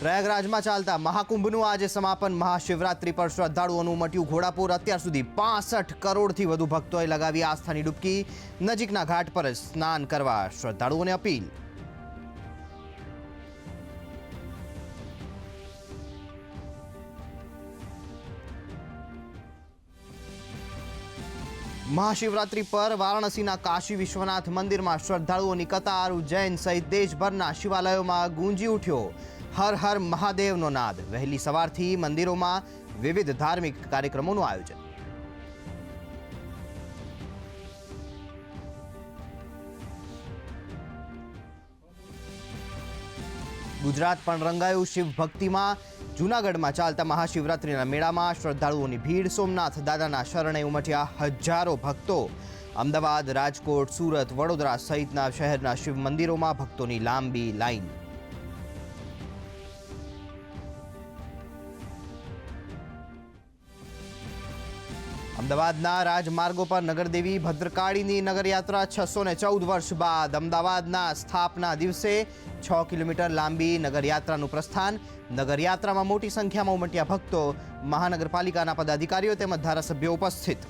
પ્રયાગરાજમાં ચાલતા મહાકુંભનું આજે સમાપન. મહાશિવરાત્રી પર શ્રદ્ધાળુઓનું ઉમટ્યું ઘોડાપુર. અત્યાર સુધી પાસઠ કરોડથી વધુ ભક્તોએ લગાવી આસ્થાની ડૂબકી. નજીકના ઘાટ પર જ સ્નાન કરવા શ્રદ્ધાળુઓને અપીલ. મહાશિવરાત્રી પર વારાણસીના કાશી વિશ્વનાથ મંદિરમાં શ્રદ્ધાળુઓની કતાર. ઉજ્જૈન સહિત દેશભરના શિવાલયોમાં ગુંજી ઉઠ્યો. હર હર મહાદેવનો નાદ. વહેલી સવારથી મંદિરોમાં વિવિધ ધાર્મિક કાર્યક્રમોનું આયોજન. ગુજરાત પણ રંગાયું શિવ ભક્તિમાં. જૂનાગઢમાં ચાલતા મહાશિવરાત્રિના મેળામાં શ્રદ્ધાળુઓની ભીડ. સોમનાથ દાદાના શરણે ઉમટ્યા હજારો ભક્તો. અમદાવાદ, રાજકોટ, સુરત, વડોદરા સહિતના શહેરના શિવ મંદિરોમાં ભક્તોની લાંબી લાઈન. અમદાવાદના રાજમાર્ગો પર નગરદેવી ભદ્રકાળીની નગરયાત્રા છસો ને ચૌદ વર્ષ બાદ અમદાવાદના સ્થાપના દિવસે છ કિલોમીટર લાંબી નગરયાત્રાનું પ્રસ્થાન. નગરયાત્રામાં મોટી સંખ્યામાં ઉમટ્યા ભક્તો, મહાનગરપાલિકાના પદાધિકારીઓ તેમજ ધારાસભ્યો ઉપસ્થિત.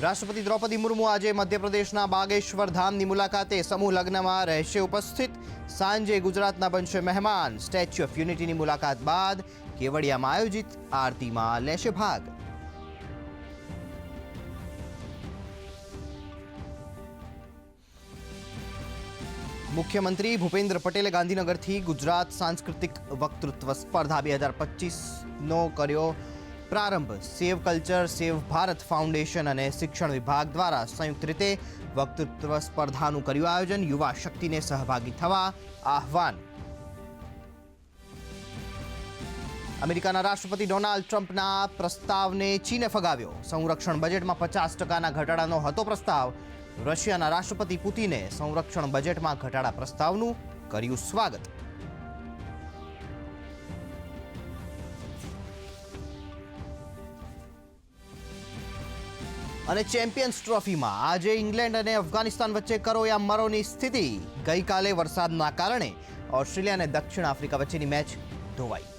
રાષ્ટ્રપતિ દ્રૌપદી મુર્મુ આજે મધ્યપ્રદેશના બાગેશ્વર ધામની મુલાકાતે સમૂહ લગ્નમાં રહેશે ઉપસ્થિત સાંજે ગુજરાતના બનશે મહેમાન સ્ટેચ્યુ ઓફ યુનિટીની મુલાકાત બાદ કેવડિયામાં આયોજિત આરતીમાં લેશે ભાગ મુખ્યમંત્રી ભૂપેન્દ્ર પટેલે ગાંધીનગરથી ગુજરાત સાંસ્કૃતિક વક્તૃત્વ સ્પર્ધા બે હજાર પચીસનો કર્યો પ્રારંભ save culture, save Bharat foundation અને શિક્ષણ વિભાગ દ્વારા સંયુક્ત રીતે વક્તૃત્વ સ્પર્ધાનું કર્યું આયોજન. યુવા શક્તિને સહભાગી થવા આહવાન. અમેરિકાના રાષ્ટ્રપતિ ડોનાલ્ડ ટ્રમ્પના પ્રસ્તાવને ચીને ફગાવ્યો. સંરક્ષણ બજેટમાં પચાસ ટકાના ઘટાડાનો હતો પ્રસ્તાવ. રશિયાના રાષ્ટ્રપતિ પુતિને સંરક્ષણ બજેટમાં ઘટાડા પ્રસ્તાવનું કર્યું સ્વાગત. અને ચેમ્પિયન્સ ટ્રોફીમાં આજે ઇંગ્લેન્ડ અને અફઘાનિસ્તાન વચ્ચે કરો યા મરોની સ્થિતિ. ગઈકાલે વરસાદના કારણે ઓસ્ટ્રેલિયા અને દક્ષિણ આફ્રિકા વચ્ચેની મેચ ધોવાઈ.